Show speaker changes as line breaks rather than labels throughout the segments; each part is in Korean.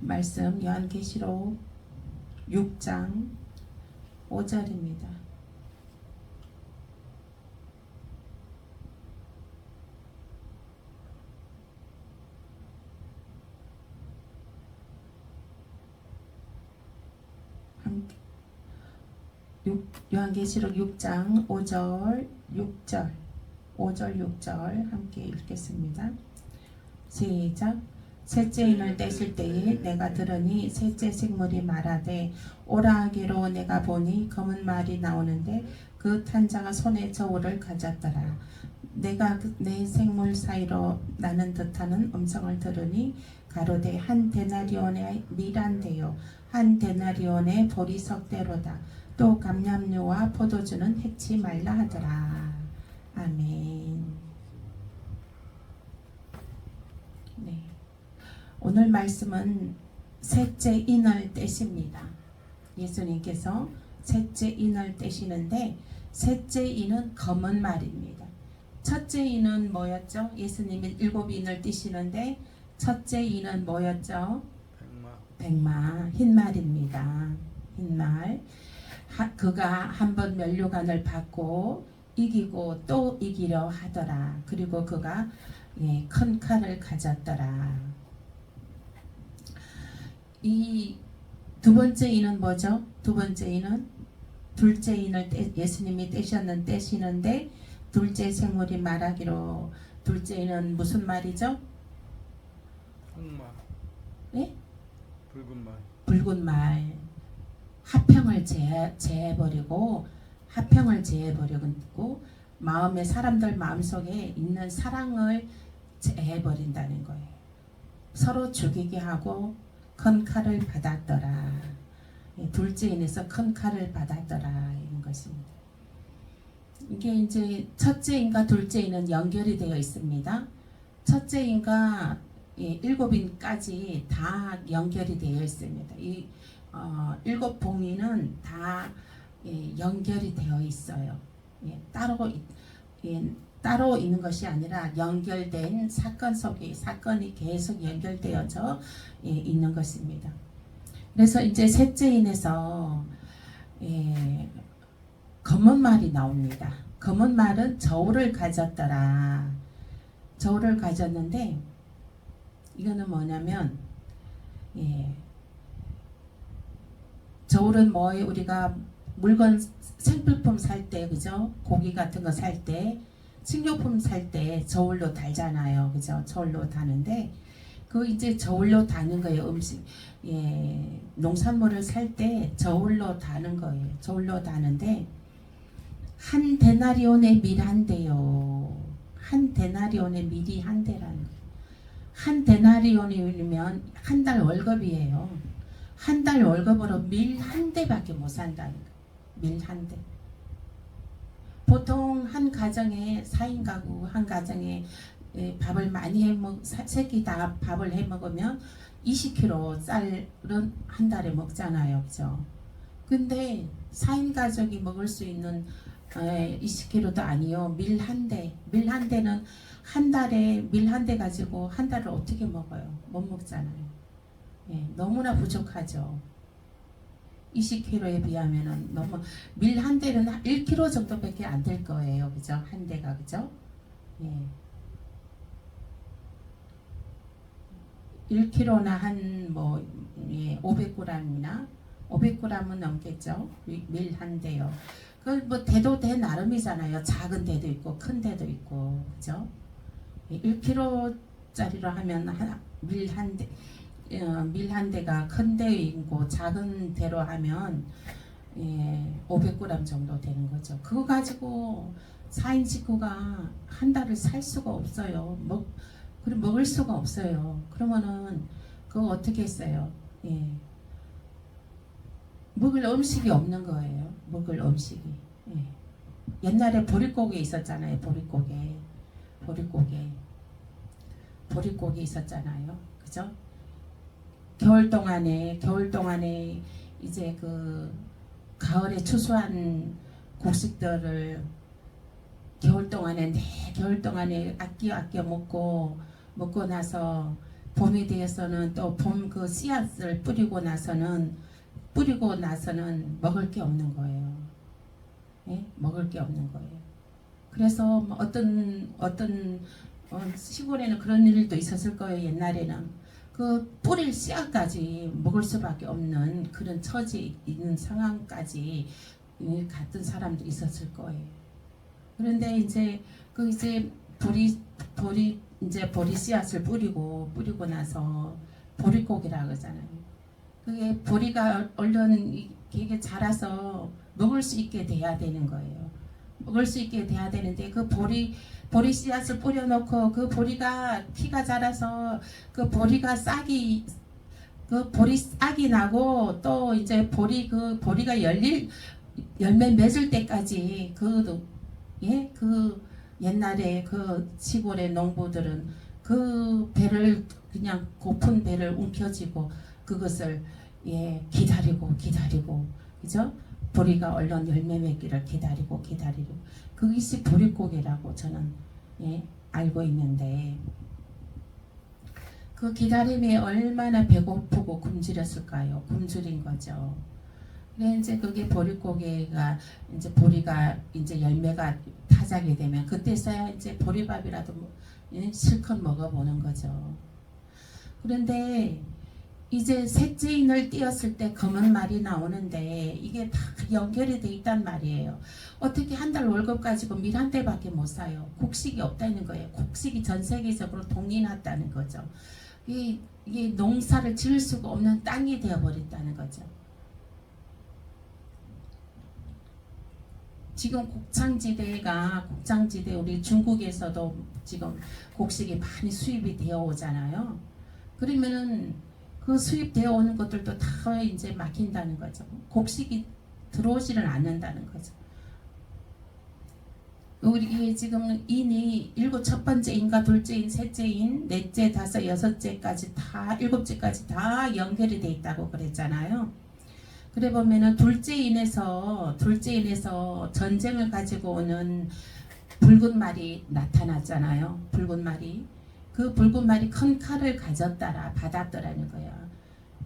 말씀 요한계시록 6장 5절입니다. 함께 육- 요한계시록 6장 5절 6절 5절 6절 함께 읽겠습니다. 시작 셋째 인을 떼실 때에 내가 들으니 셋째 생물이 말하되 오라 하기로 내가 보니 검은 말이 나오는데 그 탄자가 손에 저울을 가졌더라. 내가 그내 생물 사이로 나는 듯하는 음성을 들으니 가로되 한 데나리온의 밀한데요. 한 데나리온의 보리석대로다. 또 감람류와 포도주는 해치 말라 하더라. 아멘. 네. 오늘 말씀은 셋째 인을 떼십니다. 예수님께서 셋째 인을 떼시는데 셋째 인은 검은 말입니다. 첫째 인은 뭐였죠? 예수님이 일곱 인을 떼시는데 첫째 인은 뭐였죠?
백마
백마 흰 말입니다. 흰 말. 하- 그가 한 번 면류관을 받고 이기고 또 이기려 하더라. 그리고 그가 예, 큰 칼을 가졌더라. 이 두 번째 인은 뭐죠? 두 번째 인은 둘째 인을 떼, 예수님이 떼셨는 떼시는데 둘째 생물이 말하기로 둘째 인은 무슨 말이죠?
흑마
예?
붉은 말
붉은 말 하평을 제, 제해버리고 하평을 제해버리고 마음에 사람들 마음속에 있는 사랑을 제해버린다는 거예요. 서로 죽이게 하고 큰 칼을 받았더라. 예, 둘째 인에서 큰 칼을 받았더라 이런 것입니다. 이게 이제 첫째 인과 둘째 인은 연결이 되어 있습니다. 첫째 인과 예, 일곱 인까지 다 연결이 되어 있습니다. 이 어, 일곱 봉인은 다 예, 연결이 되어 있어요. 예, 따로 있- 예, 따로 있는 것이 아니라 연결된 사건 속에 사건이 계속 연결되어져 예, 있는 것입니다. 그래서 이제 셋째 인에서 예, 검은 말이 나옵니다. 검은 말은 저울을 가졌더라. 저울을 가졌는데 이거는 뭐냐면 예. 저울은 뭐에 우리가 물건 생필품 살 때 그죠? 고기 같은 거 살 때 식료품 살 때 저울로 달잖아요. 그죠? 저울로 다는데 그 이제 저울로 다는 거예요. 음식 예. 농산물을 살 때 저울로 다는 거예요. 저울로 다는데 한 데나리온의 밀 한 대요. 한 데나리온의 밀이 한 대라는 거예요. 한 데나리온이면 한 달 월급이에요. 한 달 월급으로 밀 한 대밖에 못 산다는 거예요. 밀 한 대. 보통 한 가정에 4인 가구 한 가정에 예, 밥을 많이 해 먹, 세끼 다 밥을 해 먹으면 20kg 쌀은 한 달에 먹잖아요. 그죠? 근데 4인 가족이 먹을 수 있는 20kg도 아니요. 밀 한 대. 밀 한 대는 한 달에 밀 한 대 가지고 한 달을 어떻게 먹어요? 못 먹잖아요. 예, 너무나 부족하죠. 20kg에 비하면은 너무 밀 한 대는 1kg 정도밖에 안 될 거예요. 그죠? 한 대가 그죠? 예. 1kg나 한뭐 예, 500g이나 500g은 넘겠죠. 밀 한 대요. 그뭐 대도 대 나름이잖아요. 작은 대도 있고 큰 대도 있고 그죠? 1kg짜리로 하면 밀한 대, 어, 밀 한 대가 큰 대이고 작은 대로 하면 예, 500g 정도 되는 거죠. 그거 가지고 4인 식구가 한 달을 살 수가 없어요. 먹, 그리고 먹을 수가 없어요. 그러면은 그거 어떻게 했어요? 예. 먹을 음식이 없는 거예요. 먹을 음식이. 예. 옛날에 보릿고개 있었잖아요. 보릿고개. 보릿고개. 보릿고개 있었잖아요. 그죠? 겨울 동안에 겨울 동안에 이제 그 가을에 추수한 곡식들을 겨울 동안에 네 겨울 동안에 아껴 아껴 먹고 먹고 나서 봄에 대해서는 또 봄 그 씨앗을 뿌리고 나서는 뿌리고 나서는 먹을 게 없는 거예요. 예? 먹을 게 없는 거예요. 그래서 뭐 어떤 어떤 어, 시골에는 그런 일도 있었을 거예요. 옛날에는 그 뿌릴 씨앗까지 먹을 수밖에 없는 그런 처지 있는 상황까지 이 갔던 사람도 있었을 거예요. 그런데 이제 그 이제 보리 보리 이제 보리 씨앗을 뿌리고 뿌리고 나서 보리고기라 그러잖아요. 그게 보리가 얼른 이- 이게 자라서 먹을 수 있게 돼야 되는 거예요. 먹을 수 있게 돼야 되는데 그 보리 보리 씨앗을 뿌려놓고 그 보리가 키가 자라서 그 보리가 싹이 그 보리 싹이 나고 또 이제 보리 그 보리가 열릴 열매 맺을 때까지 그 예 그 옛날에 그 시골의 농부들은 그 배를 그냥 고픈 배를 움켜쥐고 그것을 예 기다리고 기다리고 그죠? 보리가 얼른 열매 맺기를 기다리고 기다리고 그것이 보릿고개라고 저는 예 알고 있는데 그 기다림이 얼마나 배고프고 굶주렸을까요? 굶주린 거죠. 그래 이제 그게 보릿고개가 이제 보리가 이제 열매가 타자게 되면 그때서야 이제 보리밥이라도 뭐, 예, 실컷 먹어보는 거죠. 그런데 이제 셋째 인을 띄었을 때 검은 말이 나오는데 이게 다 연결이 돼 있단 말이에요. 어떻게 한 달 월급 가지고 밀 한 대밖에 못 사요. 곡식이 없다는 거예요. 곡식이 전 세계적으로 동리났다는 거죠. 이게, 이게 농사를 지을 수가 없는 땅이 되어버렸다는 거죠. 지금 곡창지대가 곡창지대 우리 중국에서도 지금 곡식이 많이 수입이 되어 오잖아요. 그러면은 그 수입되어 오는 것들도 다 이제 막힌다는 거죠. 곡식이 들어오지를 않는다는 거죠. 우리 지금 인이 일곱 첫 번째인가 둘째인 셋째인 넷째 다섯 여섯째까지 다 일곱째까지 다 연결이 돼 있다고 그랬잖아요. 그래 보면은 둘째인에서 둘째인에서 전쟁을 가지고 오는 붉은 말이 나타났잖아요. 붉은 말이 그 붉은 말이 큰 칼을 가졌다라 받았더라는 거야.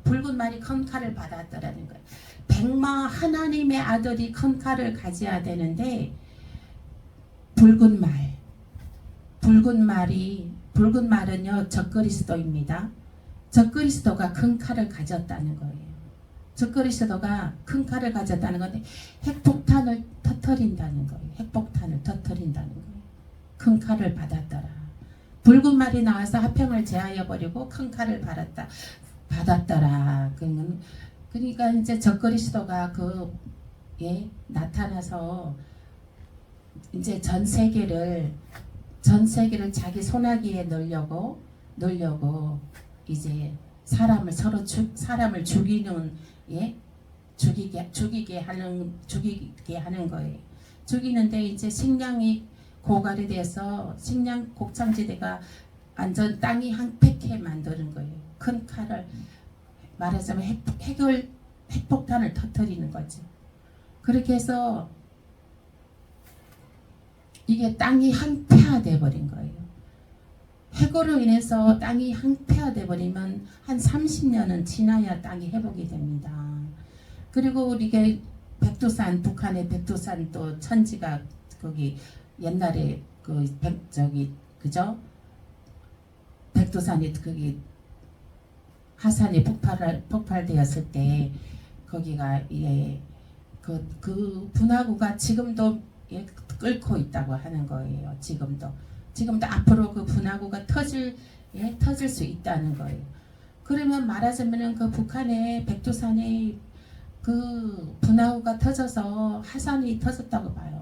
붉은 말이 큰 칼을 받았더라는 거야. 백마 하나님의 아들이 큰 칼을 가져야 되는데 붉은 말, 붉은 말이 붉은 말은요 적그리스도입니다. 적그리스도가 큰 칼을 가졌다는 거예요. 적그리스도가 큰 칼을 가졌다는 건데 핵폭탄을 터뜨린다는 거예요. 핵폭탄을 터뜨린다는 거예요. 큰 칼을 받았더라. 붉은 말이 나와서 화평을 제하여 버리고 큰 칼을 받았다. 받았더라. 그러니까 이제 적그리스도가 그 예, 나타나서 이제 전 세계를 전 세계를 자기 손아귀에 넣으려고 넣으려고 이제 사람을 서로 죽 사람을 죽이는 예 죽이게 죽이게 하는 죽이게 하는 거예요. 죽이는데 이제 식량이 고갈이 돼서 식량 곡창지대가 완전 땅이 황폐케 만드는 거예요. 큰 칼을 말하자면 핵, 핵을 핵폭탄을 터뜨리는 거죠. 그렇게 해서 이게 땅이 항폐화돼 버린 거예요. 해고로 인해서 땅이 항폐화돼 버리면 한 30년은 지나야 땅이 회복이 됩니다. 그리고 우리게 백두산 북한의 백두산 또 천지가 거기 옛날에 그 백, 저기 그죠? 백두산이 거기 하산이 폭발 폭발되었을 때 거기가 예그 그 분화구가 지금도 예, 끓고 있다고 하는 거예요. 지금도 지금도 앞으로 그 분화구가 터질 예, 터질 수 있다는 거예요. 그러면 말하자면은 그 북한의 백두산에 그 분화구가 터져서 하산이 터졌다고 봐요.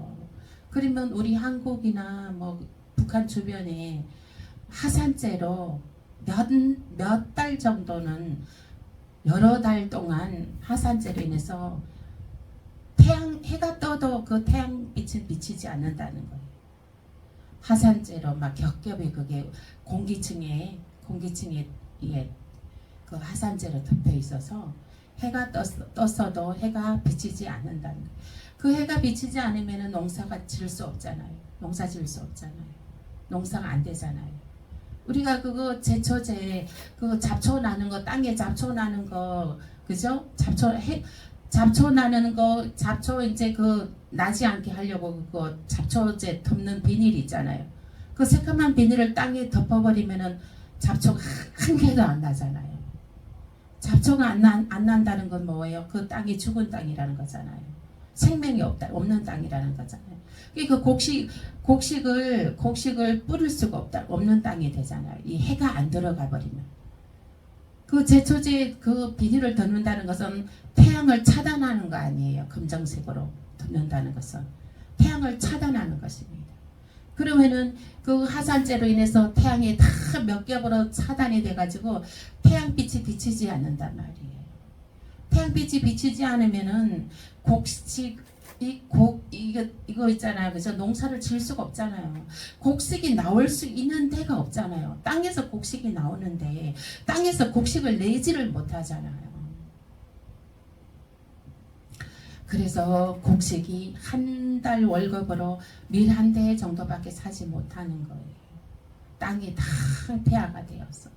그러면 우리 한국이나 뭐 북한 주변에 하산재로 몇 몇 달 정도는 여러 달 동안 하산재로 인해서 태양 해가 떠도 그 태양 빛은 비치지 않는다는 거예요. 하산재로 막 겹겹이 그게 공기층에 공기층에 예, 그 하산재로 덮여 있어서 해가 떴, 떴어도 해가 비치지 않는다는 거예요. 그 해가 비치지 않으면 농사가 지을 수 없잖아요. 농사 지을 수 없잖아요. 농사가 안 되잖아요. 우리가 그거 제초제 그 잡초 나는 거 땅에 잡초 나는 거 그죠? 잡초 해 잡초 나는 거 잡초 이제 그 나지 않게 하려고 그거 잡초제 덮는 비닐 있잖아요. 그 새까만 비닐을 땅에 덮어버리면은 잡초가 한 개도 안 나잖아요. 잡초가 안, 난, 안 난다는 건 뭐예요? 그 땅이 죽은 땅이라는 거잖아요. 생명이 없다, 없는 땅이라는 거잖아요. 그 곡식, 곡식을, 곡식을 뿌릴 수가 없다, 없는 땅이 되잖아요. 이 해가 안 들어가 버리면. 그 제초제 그 비닐을 덮는다는 것은 태양을 차단하는 거 아니에요. 검정색으로 덮는다는 것은. 태양을 차단하는 것입니다. 그러면은 그 화산재로 인해서 태양이 다 몇 겹으로 차단이 돼가지고 태양빛이 비치지 않는단 말이에요. 태양빛이 비치지 않으면은 곡식 이곡 이거 이거 있잖아요, 그죠? 농사를 지을 수가 없잖아요. 곡식이 나올 수 있는 데가 없잖아요. 땅에서 곡식이 나오는데 땅에서 곡식을 내지를 못하잖아요. 그래서 곡식이 한 달 월급으로 밀 한 대 정도밖에 사지 못하는 거예요. 땅이 다 폐하가 되었어.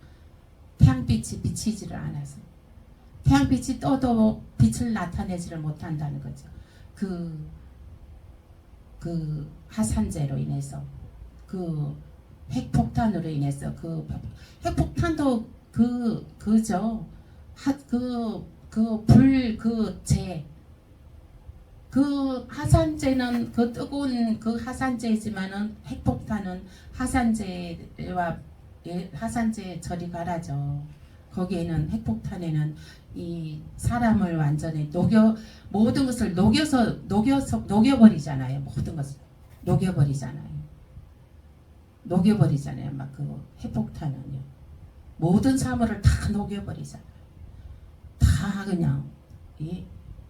태양빛이 비치지를 않아서. 태양빛이 떠도 빛을 나타내지를 못한다는 거죠. 그, 그 화산재로 인해서, 그 핵폭탄으로 인해서, 그 핵폭탄도 그, 그죠. 하, 그, 그 불, 그 재, 그그 뜨거운 그 화산재지만은 핵폭탄은 화산재와 예, 화산재 저리 가라죠. 거기에는 핵폭탄에는 이 사람을 완전히 녹여 모든 것을 녹여서 녹여서 녹여버리잖아요. 모든 것을 녹여버리잖아요. 녹여버리잖아요. 막 그 핵폭탄은요. 모든 사물을 다 녹여버리잖아요. 다 그냥 이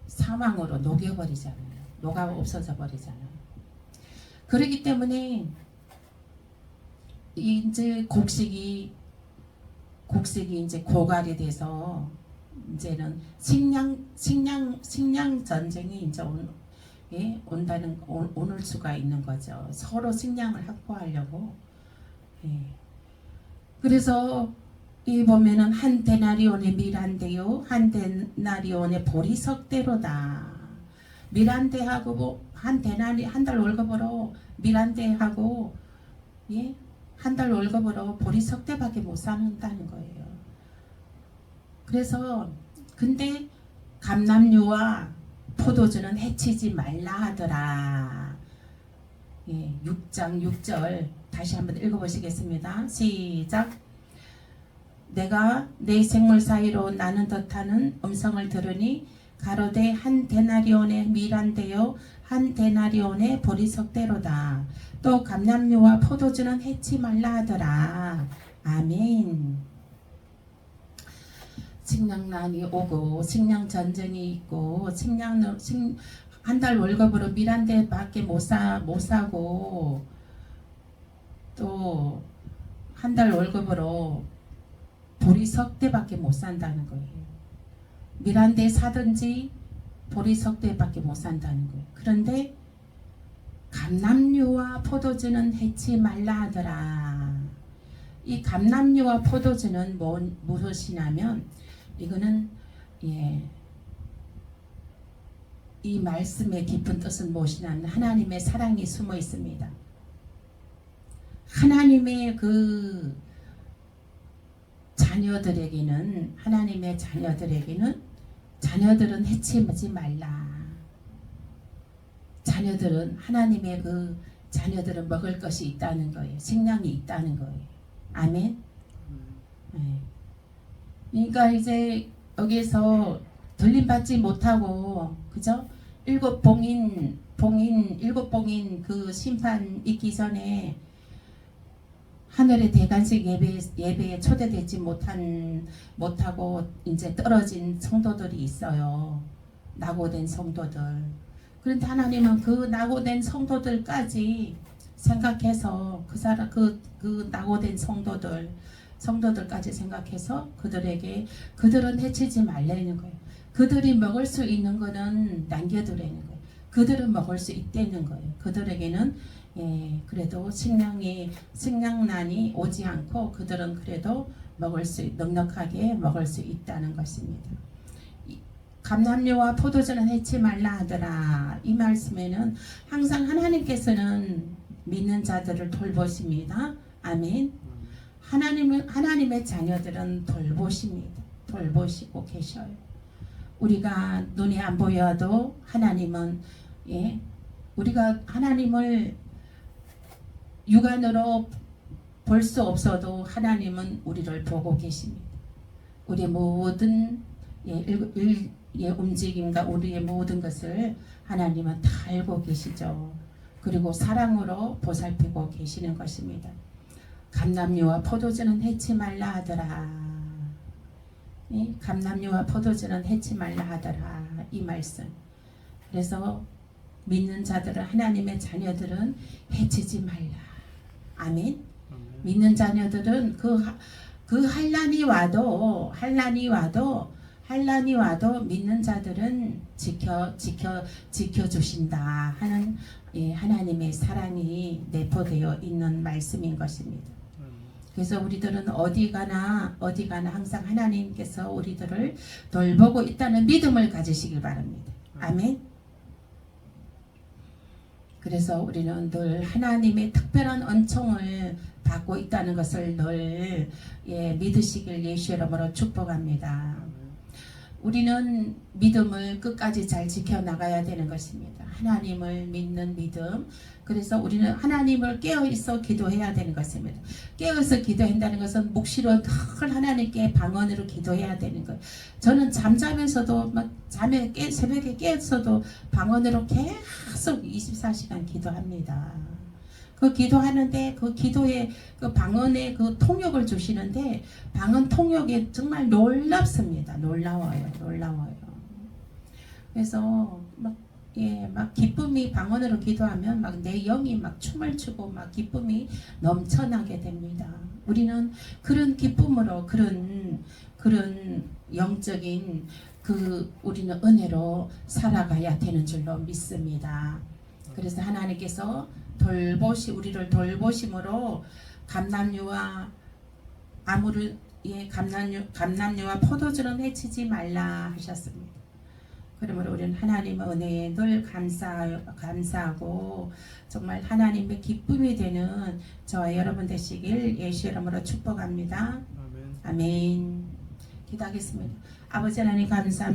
사망으로 녹여버리잖아요. 녹아 없어져 버리잖아요. 그렇기 때문에 이제 곡식이 곡식이 이제 고갈이 돼서 이제는 식량 식량 식량 전쟁이 이제 온, 예, 온다는 온, 오늘 수가 있는 거죠. 서로 식량을 확보하려고. 예. 그래서 이 보면은 한 데나리온의 밀한대요, 한 데나리온의 보리 석대로다. 밀한대하고 뭐 한 데나리 한 달 월급으로 밀한대하고 예, 한 달 월급으로 보리 석대밖에 못 사는다는 거예요. 그래서 근데 감남류와 포도주는 해치지 말라 하더라. 예, 6장 6절 다시 한번 읽어보시겠습니다. 시작. 내가 내 생물 사이로 나는 듯하는 음성을 들으니 가로되 한 데나리온의 밀한대요 한 데나리온의 보리석대로다. 또 감람류와 포도주는 해치 말라 하더라. 아멘. 식량난이 오고 식량 전쟁이 있고 식량 한 달 월급으로 밀 한 대밖에 못사못 사고 또 한 달 월급으로 보리 석 대밖에 못 산다는 거예요. 밀 한 대 사든지 보리 석 대밖에 못 산다는 거예요. 그런데 감남류와 포도주는 해치 말라 하더라. 이 감남류와 포도주는 뭐, 무엇이냐면 이거는 예, 이 말씀의 깊은 뜻은 무엇이냐면 하나님의 사랑이 숨어 있습니다. 하나님의 그 자녀들에게는 하나님의 자녀들에게는 자녀들은 해치지 말라. 자녀들은 하나님의 그 자녀들은 먹을 것이 있다는 거예요. 식량이 있다는 거예요. 아멘. 네. 그러니까 이제 여기에서 들림받지 못하고 그죠? 일곱 봉인 봉인 일곱 봉인 그 심판 있기 전에 하늘의 대관식 예배 예배에 초대되지 못한 못하고 이제 떨어진 성도들이 있어요. 낙오된 성도들. 그런데 하나님은 그 낙오된 성도들까지 생각해서 그 사람 그, 그 낙오된 성도들 성도들까지 생각해서 그들에게 그들은 해치지 말라는 거예요. 그들이 먹을 수 있는 거는 남겨두라는 거예요. 그들은 먹을 수 있다는 거예요. 그들에게는 예, 그래도 식량이 식량난이 오지 않고 그들은 그래도 먹을 수 넉넉하게 먹을 수 있다는 것입니다. 이- 감람류와 포도주는 해치 말라 하더라. 이 말씀에는 항상 하나님께서는 믿는 자들을 돌보십니다. 아멘. 하나님은 하나님의 자녀들은 돌보십니다. 돌보시고 계셔요. 우리가 눈에 안 보여도 하나님은 예 우리가 하나님을 육안으로 볼 수 없어도 하나님은 우리를 보고 계십니다. 우리의 모든 예, 일, 일, 예, 움직임과 우리의 모든 것을 하나님은 다 알고 계시죠. 그리고 사랑으로 보살피고 계시는 것입니다. 감남류와 포도주는 해치 말라 하더라. 예, 감남류와 포도주는 해치 말라 하더라. 이 말씀. 그래서 믿는 자들은 하나님의 자녀들은 해치지 말라. 아멘.
아멘.
믿는 자녀들은 그, 하- 그 한란이 와도 한란이 와도 한란이 와도 믿는 자들은 지켜 지켜 지켜 주신다 하는 예, 하나님의 사랑이 내포되어 있는 말씀인 것입니다. 그래서 우리들은 어디 가나 어디 가나 항상 하나님께서 우리들을 돌보고 있다는 믿음을 가지시길 바랍니다. 아멘. 그래서 우리는 늘 하나님의 특별한 은총을 받고 있다는 것을 늘 예, 믿으시길 예수 이름으로 축복합니다. 우리는 믿음을 끝까지 잘 지켜 나가야 되는 것입니다. 하나님을 믿는 믿음. 그래서 우리는 하나님을 깨어 있어 기도해야 되는 것입니다. 깨어 있어 기도한다는 것은 묵시로 늘 하나님께 방언으로 기도해야 되는 것. 저는 잠자면서도 막 잠에 깨 새벽에 깨어서도 방언으로 계속 24시간 기도합니다. 그 기도하는데 그 기도에 그 방언에 그 통역을 주시는데 방언 통역이 정말 놀랍습니다. 놀라워요. 놀라워요. 그래서 막 예, 막 기쁨이 방언으로 기도하면 막 내 영이 막 춤을 추고 막 기쁨이 넘쳐나게 됩니다. 우리는 그런 기쁨으로 그런 그런 영적인 그 우리는 은혜로 살아가야 되는 줄로 믿습니다. 그래서 하나님께서 돌보시 우리를 돌보심으로 감남류와 아무를 예 감남류 감남류와 포도주는 해치지 말라 하셨습니다. 그러므로 우리는 하나님의 은혜에 늘 감사 감사하고 정말 하나님의 기쁨이 되는 저와 여러분 되시길 예수 이름으로 축복합니다.
아멘.
아멘. 기도하겠습니다. 아버지 하나님 감사합니다.